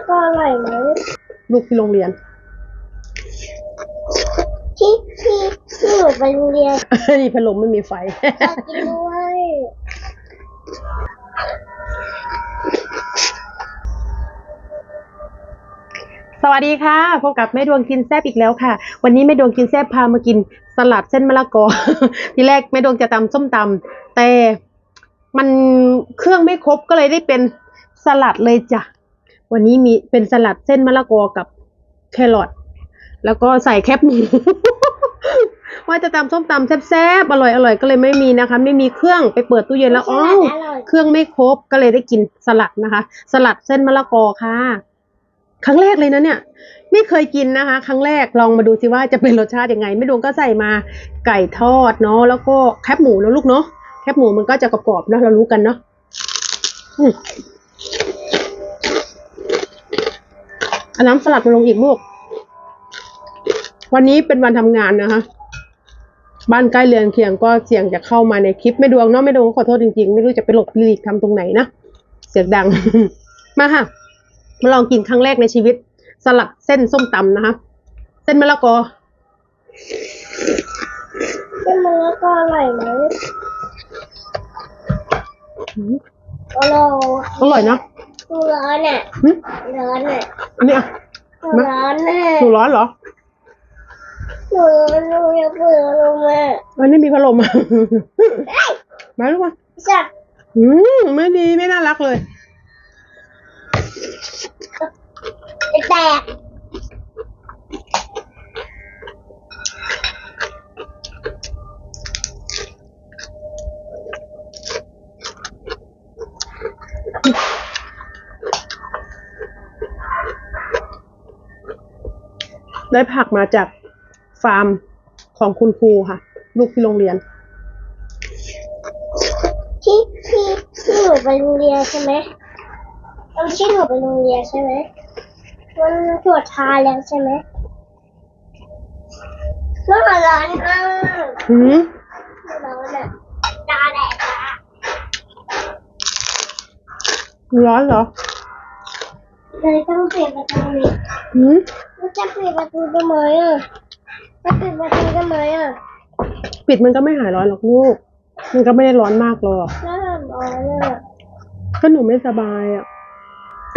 แล้วก็อร่อยไหมลูกที่โรงเรียน ที่ที่ที่หนูไปโรงเรียนนี่พัดลมไม่มีไฟ อยากกินด้วยสวัสดีค่ะพบกับแม่ดวงกินแซบอีกแล้วค่ะ วันนี้แม่ดวงกินแซบพามากินสลัดเส้นมะละกอ ทีแรกแม่ดวงจะตำส้มตำแต่มันเครื่องไม่ครบก็เลยได้เป็นสลัดเลยจ้ะ วันนี้มีเป็นสลัดเส้นมะละกอกับแครอทแล้วก็ใส่แคบหมู ว่าจะตำส้มตำแซ่บๆอร่อยอร่อยก็เลยไม่มีนะคะ ไม่มีเครื่องไปเปิดตู้เย็นแล้วอ้าวอร่อยเครื่องไม่ครบก็เลยได้กินสลัดนะคะ สลัดเส้นมะละกอค่ะ ครั้งแรกเลยนะเนี่ย ไม่เคยกินนะคะ ครั้งแรกลองมาดูสิว่าจะเป็นรสชาติยังไง ไม่ดวงก็ใส่มาไก่ทอดเนาะแล้วก็แคบหมูแล้วลูกเนาะแคบหมูมันก็จะกรอบๆเนอะเรารู้กันเนาะอืม เอาน้ำสลัดมาลงอีกลูก วันนี้เป็นวันทำงานนะคะ บ้านใกล้เรือนเคียงก็เสี่ยงจะเข้ามาในคลิปไม่ดวงเนาะไม่ดวงก็ขอโทษจริงๆ ไม่รู้จะไปหลบหลีกทำตรงไหนนะ เสียงดัง มาค่ะ มาลองกินครั้งแรกในชีวิต สลัดเส้นส้มตำนะคะ เส้นมะละกอที่มันแล้วก็อร่อยไหมอืมอร่อยอร่อยนะหนูร้อนอะหึร้อนอะ อันนี้อะหนูร้อนอะหนูร้อนเหรอ หนูหนูอยากเปิดลงมาอันนี้มีพัดลมมาลูกมาจับอืมไม่ดีไม่น่ารักเลย แตก ได้ผักมาจากฟาร์มของคุณครูค่ะ ลูกที่โรงเรียน ที่ที่ที่หนูไปโรงเรียนใช่ไหมตอนที่หนูไปโรงเรียนใช่ไหมมันตรวจทาแล้วใช่ไหมร้อนร้อนอะหืมร้อนอะตาแดดอะร้อนเหรอเลยต้องเปิดประตูนี่หืม มันจะปิดประตูทำไมอะจะปิดประตูทำไมอะปิดมันก็ไม่หายร้อนหรอกลูก มันก็ไม่ได้ร้อนมากหรอก น่าร้อนอะก็หนูไม่สบายอะ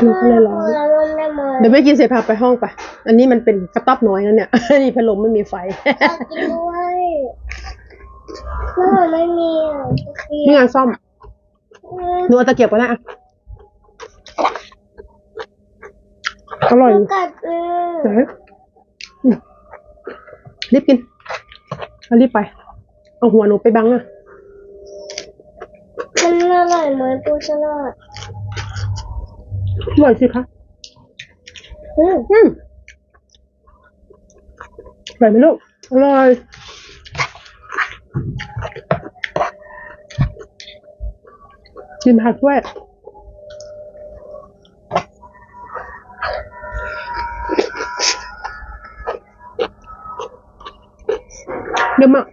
หนูก็เลยร้อนร้อนได้ไหมเดี๋ยวไม่กินเสร็จพาไปห้องไป อันนี้มันเป็นกระต๊อบน้อยนะเนี่ย นี่พัดลมไม่มีไฟอยากกินด้วยแล้วมันไม่มีอะจะกิน นี่งานซ่อมหนูเอาตะเกียบก็ได้อะ อร่อยมันกัดเออไหนอืมรีบกินเอารีบไป เอาหัวหนูไปบังอะมันอร่อยเหมือนปูสลัดอร่อยสิคะอืมอืมอร่อยไหมลูกอร่อยกินผักด้วย เดี๋ยวมา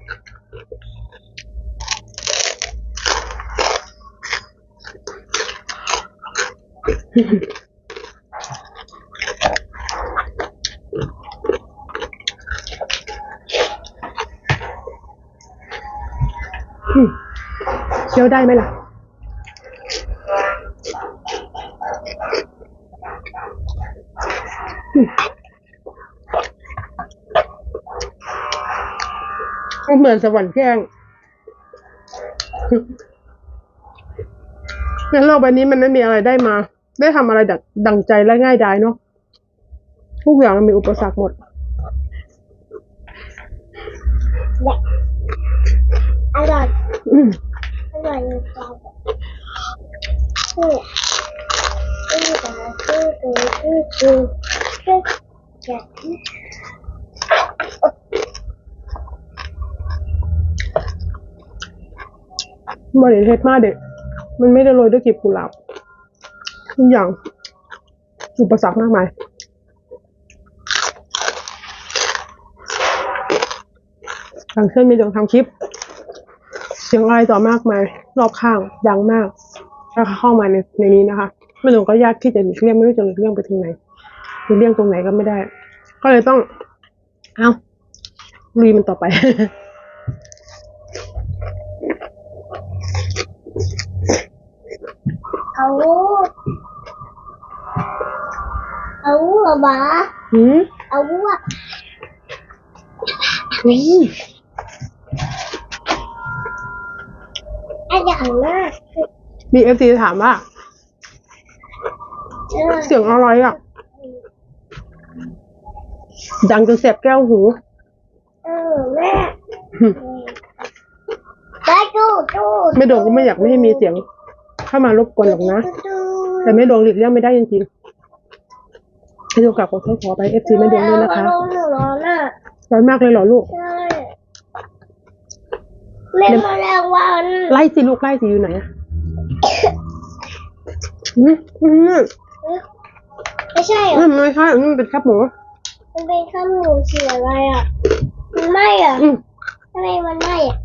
อืมเคี้ยวได้ไหมล่ะอืมมัน เหมือนสวรรค์แกล้งในโลกใบนี้มันไม่มีอะไรได้มา ได้ทำอะไรดังดังใจและง่ายดายเนาะทุกอย่างมันมีอุปสรรคหมดอร่อยอืมอร่อยจริงๆอืมอืมอืมอืมอืมอืมอืมอืม บริเทศมากเด็ก มันไม่ได้โรยด้วยกลีบกุหลาบทุกอย่างอุปสรรคมากมายทางเช่นมีเรื่องทำคลิป เสียงอะไรต่อมากมาย รอบข้างดังมาก ถ้าเข้ามาในในนี้นะคะแม่ดวงก็ยากที่จะหลีกเลี่ยงไม่รู้จะหลีกเลี่ยงไปทางไหนหลีกเลี่ยงตรงไหนก็ไม่ได้ ก็เลยต้อง เอาลุยมันต่อไป เอาเอาอะบ้าหืมเอาอะอืมไอ้อย่างมากมีเอฟซีถามว่าเออเสียงอะไรอะ ดังจนเสียบแก้วหู เออแม่ได้ดูดูแม่ดวงก็ไม่อยากไม่ให้มีเสียง เข้ามารบกวนหรอกนะ แต่แม่ดวงหลีกเลี่ยงไม่ได้จริงๆแม่ดวงกลับขอโทษขอไปเอฟซีแม่ดวงด้วยนะคะร้อนหนูร้อนอะร้อนมากเลยเหรอลูกใช่เล่นมาแล้ววันไล่สิลูกไล่สิอยู่ไหนอะอืมอืมไม่ใช่เหรอือมไม่ใช่อืมเป็นแคบหมูมันเป็นข้าวหมูสีอะไรอะมันไหม้อะอืมทำไมมันไหม้อะ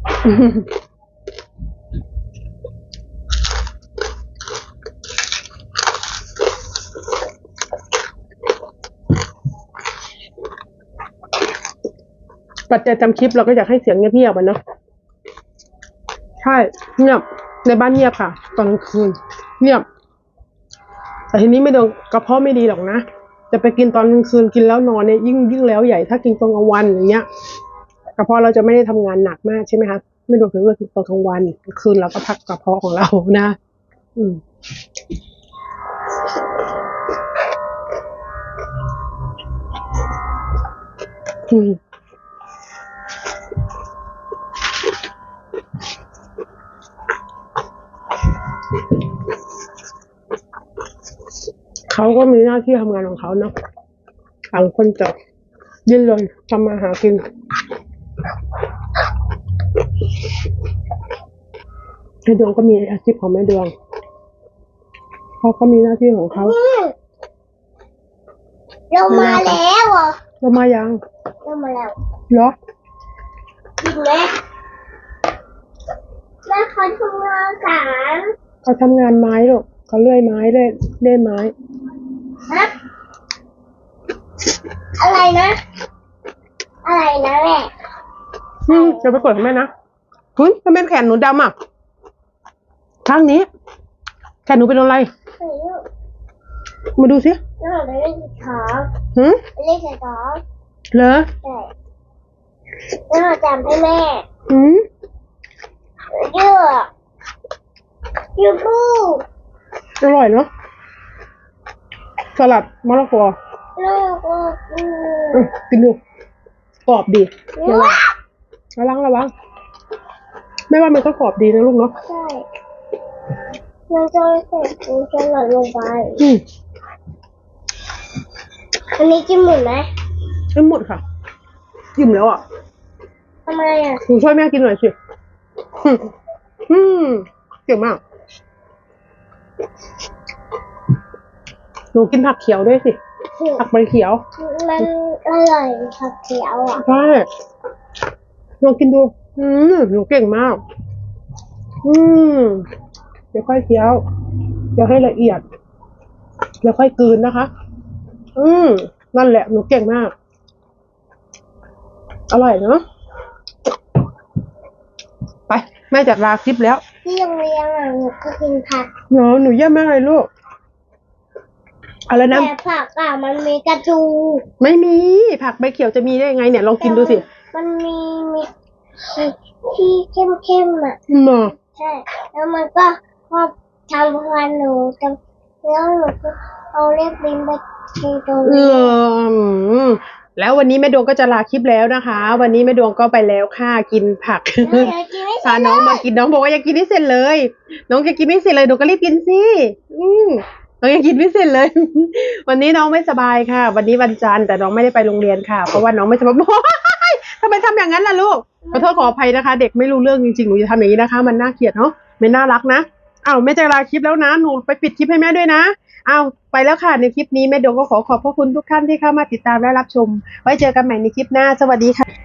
ปัจจัยจำคลิปเราก็อยากให้เสียงเงียบๆอะเนาะใช่เงียบในบ้านเงียบค่ะตอนคืนเงียบ แต่ทีนี้ไม่โดนกระเพาะไม่ดีหรอกนะจะไปกินตอนกลางคืนกินแล้วนอนเนี่ยยิ่งยิ่งแล้วใหญ่ถ้ากินตอนกลางวันอย่างเงี้ยกระเพาะเราจะไม่ได้ทำงานหนักมากใช่ไหมคะไม่โดนถึงเลือกกินตอนกลางวันกลางคืนเราก็พักกระเพาะของเรานะ อืมอืม เขาก็มีหน้าที่ทำงานของเขาเนาะต่างคนจะดิ้นรนทำมาหากิน แม่ดวงก็มีอาชีพของแม่ดวงเขาก็มีหน้าที่ของเขาอืมเรามาแล้วเหรอเรามายัง เรามาแล้วเหรอกินไหมแม่เขาทำงานสารเขาทำงานไม้หรอกเขาเลื่อยไม้เลื่อยเลื่อยไม้ ฮะอะไรนะ อะไรนะแม่อืมจะไปกดให้แม่นะเฮ้ยทำไมแขนหนูดำอะข้างนี้ แขนหนูเป็นอะไรเฮ้ยมาดูสิแล้วเราได้เล่นสีขาวหืมเล่นสีขาวเหรอใช่แล้วเราจำให้แม่หืมเยอะยูบูอร่อยเนาะ สลัดมะละกอแล้วก็อืมอืมกินดูกรอบดีเยอะระวังระวังไม่ว่ามันก็กรอบดีนะลูกเนาะใช่มันจะใส่ปูจะหล่นลงไปอืมอันนี้กินหมดไหมไม่หมดค่ะอิ่มแล้วอะทำไมอะหนูช่วยแม่กินหน่อยสิอืมอืมเก่งมาก หนูกินผักเขียวด้วยสิ ผักใบเขียว มันอร่อยผักเขียวอะใช่ลองกินดู อืมหนูเก่งมาก อืมเดี๋ยวค่อยเคี้ยว เดี๋ยวให้ละเอียด เดี๋ยวค่อยกลืนนะคะ อืมนั่นแหละ หนูเก่งมาก อร่อยเนาะไป แม่จัดลาคลิปแล้ว ที่โรงเรียนอะหนูก็กินผักเนาะหนูเยี่ยมมากเลยลูก อะไรนะ แต่ผักอะมันมีกระดูกไม่มีผักใบเขียวจะมีได้ยังไงเนี่ยลองกินดูสิมันมีมีที่เข้มๆอะเนาะใช่แล้วมันก็พอทำฟันหนูจำแล้วหนูก็เอาเล็บลิ้นไปกินตรงเอนี้ออืมแล้ววันนี้แม่ดวงก็จะลาคลิปแล้วนะคะ วันนี้แม่ดวงก็ไปแล้วค่ะกินผักแล้วเดี๋ยวกินไม่เสร็พาจน้องมากินน้องบอกว่ายังกินไม่เสร็จเลย น้องจะกินไม่เสร็จเลยหนูก็รีบกินสิอืม น้องยังกินไม่เสร็จเลย วันนี้น้องไม่สบายค่ะ วันนี้วันจันทร์แต่น้องไม่ได้ไปโรงเรียนค่ะ เพราะว่าน้องไม่สบายทำไมทำอย่างนั้นล่ะลูกขอโทษขออภัยนะคะ เด็กไม่รู้เรื่องจริงๆหนูจะทำอย่างนี้นะคะ มันน่าเกลียดเนาะไม่น่ารักนะอ้าวแม่จะลาคลิปแล้วนะหนูไปปิดคลิปให้แม่ด้วยนะอ้าวไปแล้วค่ะในคลิปนี้แม่ดงก็ขอขอบพระคุณทุกท่านที่เข้ามาติดตามและรับชม ไว้เจอกันใหม่ในคลิปหน้าสวัสดีค่ะ